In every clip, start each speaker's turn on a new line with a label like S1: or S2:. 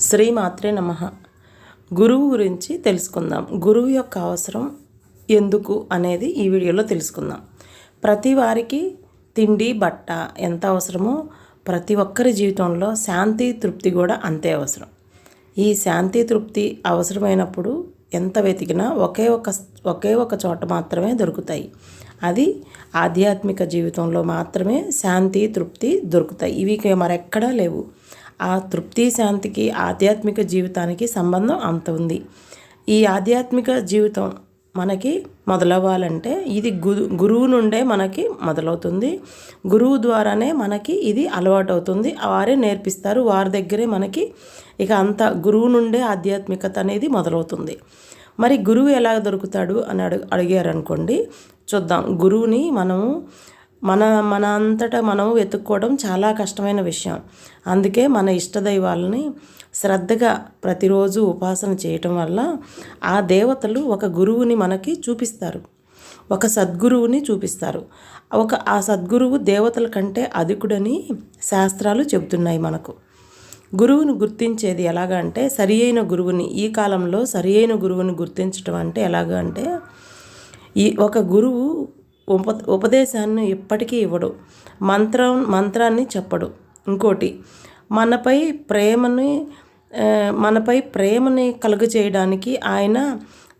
S1: శ్రీమాత్రే నమ. గురువు గురించి తెలుసుకుందాం. గురువు యొక్క అవసరం ఎందుకు అనేది ఈ వీడియోలో తెలుసుకుందాం. ప్రతి వారికి తిండి బట్ట ఎంత అవసరమో ప్రతి ఒక్కరి జీవితంలో శాంతి తృప్తి కూడా అంతే అవసరం. ఈ శాంతి తృప్తి అవసరమైనప్పుడు ఎంత వెతికినా ఒకే ఒక ఒకే ఒక చోట మాత్రమే దొరుకుతాయి. అది ఆధ్యాత్మిక జీవితంలో మాత్రమే శాంతి తృప్తి దొరుకుతాయి. ఇవి మరెక్కడా లేవు. ఆ తృప్తి శాంతికి ఆధ్యాత్మిక జీవితానికి సంబంధం అంత ఉంది. ఈ ఆధ్యాత్మిక జీవితం మనకి మొదలవ్వాలంటే ఇది గురు గురువు నుండే మనకి మొదలవుతుంది. గురువు ద్వారానే మనకి ఇది అలవాటు అవుతుంది వారే నేర్పిస్తారు. వారి దగ్గరే మనకి ఇక అంత గురువు నుండే ఆధ్యాత్మికత అనేది మొదలవుతుంది. మరి గురువు ఎలా దొరుకుతాడు అని అడుగు అడిగారనుకోండి చూద్దాం. గురువుని మనము మన మన అంతటా మనం వెతుక్కోవడం చాలా కష్టమైన విషయం. అందుకే మన ఇష్టదైవాలని శ్రద్ధగా ప్రతిరోజు ఉపాసన చేయటం వల్ల ఆ దేవతలు ఒక గురువుని మనకి చూపిస్తారు. ఒక సద్గురువుని చూపిస్తారు. ఒక ఆ సద్గురువు దేవతల కంటే అధికుడని శాస్త్రాలు చెబుతున్నాయి మనకు. గురువుని గుర్తించేది ఎలాగ అంటే సరి అయిన గురువుని ఈ కాలంలో సరి అయిన గురువుని గుర్తించడం అంటే ఎలాగ అంటే ఈ ఒక గురువు ఉప ఉపదేశాన్ని ఎప్పటికీ ఇవ్వడు. మంత్రం మంత్రాన్ని చెప్పడు. ఇంకోటి మనపై ప్రేమని మనపై ప్రేమని కలుగజేయడానికి ఆయన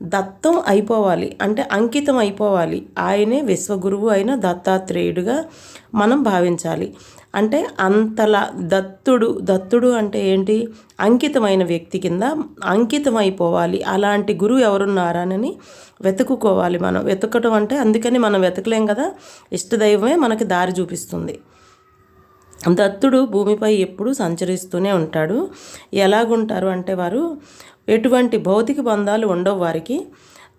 S1: దత్తం అయిపోవాలి. అంటే అంకితం అయిపోవాలి. ఆయనే విశ్వగురువు అయిన దత్తాత్రేయుడిగా మనం భావించాలి. అంటే అంతలా దత్తుడు దత్తుడు అంటే ఏంటి? అంకితమైన వ్యక్తి కింద అంకితమైపోవాలి. అలాంటి గురువు ఎవరున్నారని వెతుకుకోవాలి మనం. వెతకటం అంటే అందుకని మనం వెతకలేం కదా? ఇష్టదైవమే మనకి దారి చూపిస్తుంది. దత్తుడు భూమిపై ఎప్పుడు సంచరిస్తూనే ఉంటాడు. ఎలాగుంటారు అంటే వారు ఎటువంటి భౌతిక బంధాలు ఉండవు వారికి.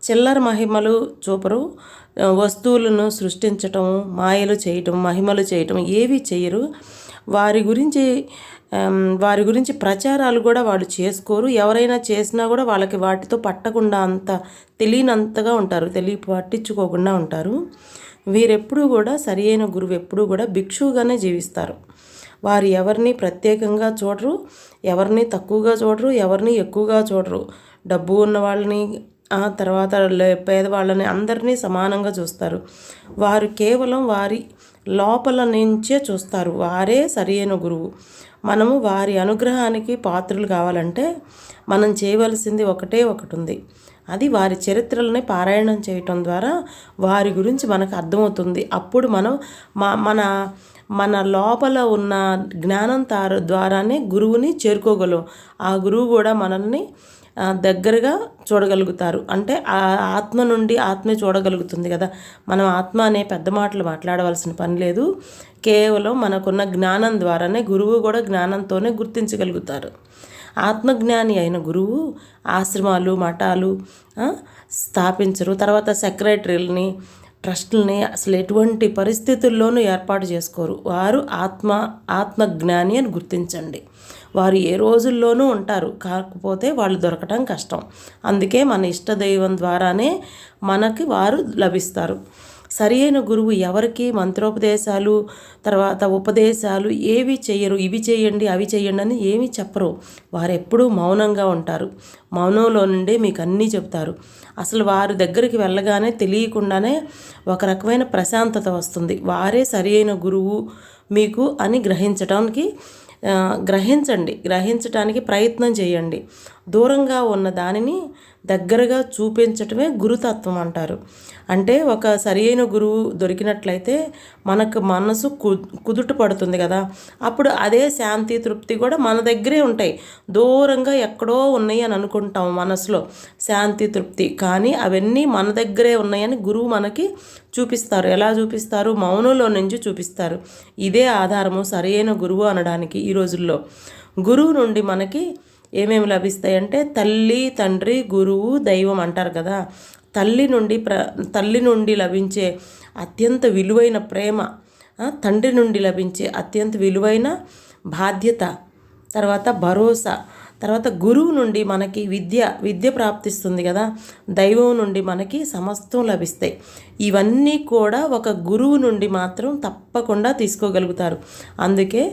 S1: చిల్లర మహిమలు చూపరు. వస్తువులను సృష్టించటం మాయలు చేయటం మహిమలు చేయటం ఏవి చేయరు. వారి గురించి వారి గురించి ప్రచారాలు కూడా వాళ్ళు చేసుకోరు. ఎవరైనా చేసినా కూడా వాళ్ళకి వాటితో పట్టకుండా అంత తెలియనంతగా ఉంటారు. తెలియ పట్టించుకోకుండా ఉంటారు. వీరెప్పుడూ కూడా సరి అయిన గురువు ఎప్పుడూ కూడా భిక్షువుగానే జీవిస్తారు. వారు ఎవరిని ప్రత్యేకంగా చూడరు. ఎవరిని తక్కువగా చూడరు. ఎవరిని ఎక్కువగా చూడరు. డబ్బు ఉన్న వాళ్ళని ఆ తర్వాత పేదవాళ్ళని అందరినీ సమానంగా చూస్తారు. వారు కేవలం వారి లోపల నుంచే చూస్తారు. వారే సరియైన గురువు. మనము వారి అనుగ్రహానికి పాత్రలు కావాలంటే మనం చేయవలసింది ఒకటే ఒకటి ఉంది అది వారి చరిత్రలని పారాయణం చేయటం ద్వారా వారి గురించి మనకు అర్థమవుతుంది. అప్పుడు మనం మా మన మన లోపల ఉన్న జ్ఞానం తార ద్వారానే గురువుని చేరుకోగలం. ఆ గురువు కూడా మనల్ని దగ్గరగా చూడగలుగుతారు. అంటే ఆ ఆత్మ నుండి ఆత్మే చూడగలుగుతుంది కదా. మనం ఆత్మ అనే పెద్ద మాటలు మాట్లాడవలసిన పని లేదు. కేవలం మనకున్న జ్ఞానం ద్వారానే గురువు కూడా జ్ఞానంతోనే గుర్తించగలుగుతారు. ఆత్మజ్ఞాని అయిన గురువు ఆశ్రమాలు మఠాలు స్థాపించరు. తర్వాత సెక్రటరీలని ట్రస్ట్లని అసలు ఎటువంటి పరిస్థితుల్లోనూ ఏర్పాటు చేసుకోరు. వారు ఆత్మ ఆత్మజ్ఞాని అని గుర్తించండి. వారు ఏ రోజుల్లోనూ ఉంటారు. కాకపోతే వాళ్ళు దొరకటం కష్టం. అందుకే మన ఇష్టదైవం ద్వారానే మనకి వారు లభిస్తారు. సరియైన గురువు ఎవరికి మంత్రోపదేశాలు తర్వాత ఉపదేశాలు ఏవి చేయరు. ఇవి చేయండి అవి చేయండి అని ఏమి చెప్పరు. వారు ఎప్పుడూ మౌనంగా ఉంటారు. మౌనంలో నుండే మీకు అన్నీ చెప్తారు అసలు వారి దగ్గరికి వెళ్ళగానే తెలియకుండానే ఒక రకమైన ప్రశాంతత వస్తుంది. వారే సరియైన గురువు మీకు అని గ్రహించడానికి గ్రహించండి. గ్రహించడానికి ప్రయత్నం చేయండి. దూరంగా ఉన్న దానిని దగ్గరగా చూపించటమే గురుతత్వం అంటారు. అంటే ఒక సరియైన గురువు దొరికినట్లయితే మనకు మనసు కు కుదుట పడుతుంది కదా. అప్పుడు అదే శాంతి తృప్తి కూడా మన దగ్గరే ఉంటాయి. దూరంగా ఎక్కడో ఉన్నాయి అని అనుకుంటాం మనసులో. శాంతి తృప్తి. కానీ అవన్నీ మన దగ్గరే ఉన్నాయని గురువు మనకి చూపిస్తారు. ఎలా చూపిస్తారు? మౌనంలో నుంచి చూపిస్తారు. ఇదే ఆధారము సరియైన గురువు అనడానికి ఈ రోజుల్లో. గురువు నుండి మనకి ఏమేమి లభిస్తాయంటే తల్లి తండ్రి గురువు దైవం అంటారు కదా. తల్లి నుండి ప్ర తల్లి నుండి లభించే అత్యంత విలువైన ప్రేమ తండ్రి నుండి లభించే అత్యంత విలువైన బాధ్యత తర్వాత భరోసా తర్వాత గురువు నుండి మనకి విద్య విద్య ప్రాప్తిస్తుంది కదా. దైవం నుండి మనకి సమస్తం లభిస్తాయి. ఇవన్నీ కూడా ఒక గురువు నుండి మాత్రం తప్పకుండా తీసుకోగలుగుతారు. అందుకే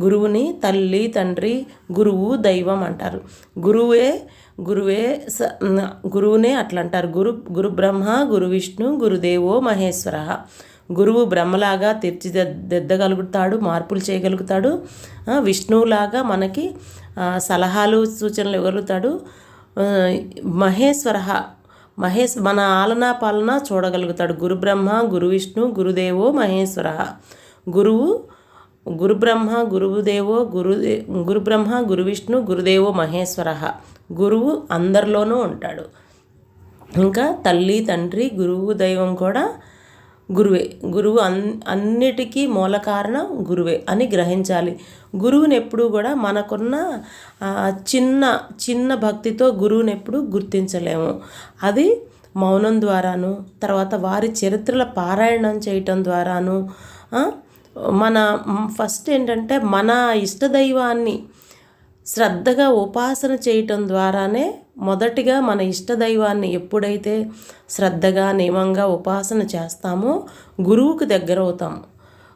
S1: గురువుని తల్లి తండ్రి గురువు దైవం అంటారు. గురువే గురువే స గురువునే అట్లా అంటారు గురు గురు బ్రహ్మ గురు విష్ణు గురుదేవో మహేశ్వర. గురువు బ్రహ్మలాగా తీర్చిదిద్దగలుగుతాడు మార్పులు చేయగలుగుతాడు విష్ణువులాగా మనకి సలహాలు సూచనలు ఇవ్వగలుగుతాడు. మహేశ్వర మహేష్ మన ఆలనా పాలన చూడగలుగుతాడు. గురు బ్రహ్మ గురు విష్ణు గురుదేవో మహేశ్వర గురువు గురుబ్రహ్మ గురుదేవో గురువుదేవో గురు గురుబ్రహ్మ గురు విష్ణు గురుదేవో మహేశ్వర గురువు అందరిలోనూ ఉంటాడు. ఇంకా తల్లి తండ్రి గురువు దైవం కూడా గురువే. గురువు అన్ అన్నిటికీ మూల కారణం గురువే అని గ్రహించాలి. గురువుని ఎప్పుడూ కూడా మనకున్న చిన్న చిన్న భక్తితో గురువుని ఎప్పుడు గుర్తించలేము. అది మౌనం ద్వారాను తర్వాత వారి చరిత్రల పారాయణం చేయటం ద్వారాను మన ఫస్ట్ ఏంటంటే మన ఇష్టదైవాన్ని శ్రద్ధగా ఉపాసన చేయటం ద్వారానే మొదటిగా మన ఇష్టదైవాన్ని ఎప్పుడైతే శ్రద్ధగా నియమంగా ఉపాసన చేస్తామో గురువుకు దగ్గర అవుతాము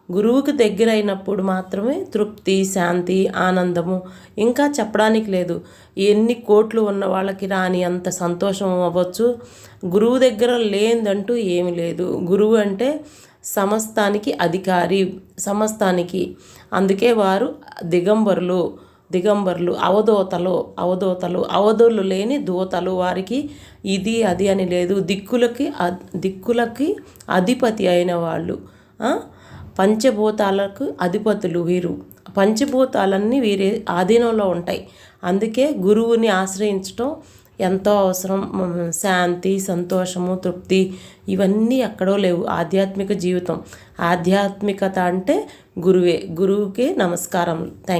S1: గురువుకు దగ్గర అయినప్పుడు మాత్రమే తృప్తి శాంతి ఆనందము ఇంకా చెప్పడానికి లేదు. ఎన్ని కోట్లు ఉన్న వాళ్ళకి రాని అంత సంతోషం అవ్వచ్చు. గురువు దగ్గర లేదంటూ ఏమి లేదు. గురువు అంటే సమస్తానికి అధికారి సమస్తానికి. అందుకే వారు దిగంబరులు. దిగంబర్లు అవధూతలు అవధూతలు అవధులు లేని దూతలు వారికి ఇది అది అని లేదు. దిక్కులకి దిక్కులకి అధిపతి అయిన వాళ్ళు పంచభూతాలకు అధిపతులు వీరు. పంచభూతాలన్నీ వీరి ఆధీనంలో ఉంటాయి. అందుకే గురువుని ఆశ్రయించటం ఎంతో అవసరం. శాంతి సంతోషము తృప్తి ఇవన్నీ ఎక్కడో లేవు. ఆధ్యాత్మిక జీవితం. ఆధ్యాత్మికత అంటే గురువే. గురువుకే నమస్కారం థ్యాంక్